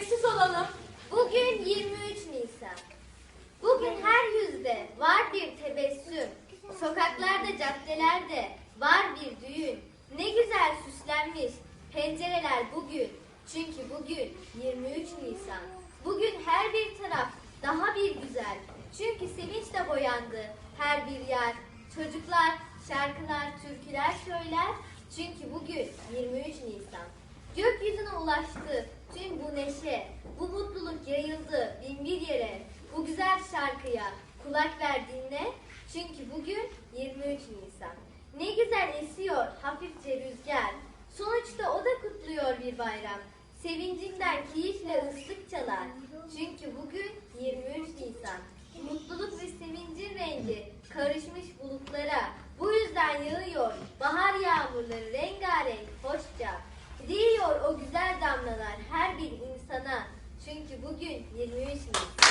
Sessiz olalım. Bugün 23 Nisan. Bugün her yüzde var bir tebessüm. Sokaklarda, caddelerde var bir düğün. Ne güzel süslenmiş pencereler bugün. Çünkü bugün 23 Nisan. Bugün her bir taraf daha bir güzel. Çünkü sevinçle boyandı her bir yer. Çocuklar şarkılar, türküler söyler. Çünkü bugün 23 Nisan. Gökyüzüne ulaştı tüm bu neşe, bu mutluluk yayıldı bin bir yere. Bu güzel şarkıya kulak ver dinle. Çünkü bugün 23 Nisan. Ne güzel esiyor hafifçe rüzgar. Sonuçta o da kutluyor bir bayram. Sevincinden keyifle ıslık çalar. Çünkü bugün 23 Nisan. Mutluluk ve sevincin rengi karışmış Çünkü bugün 23 Nisan.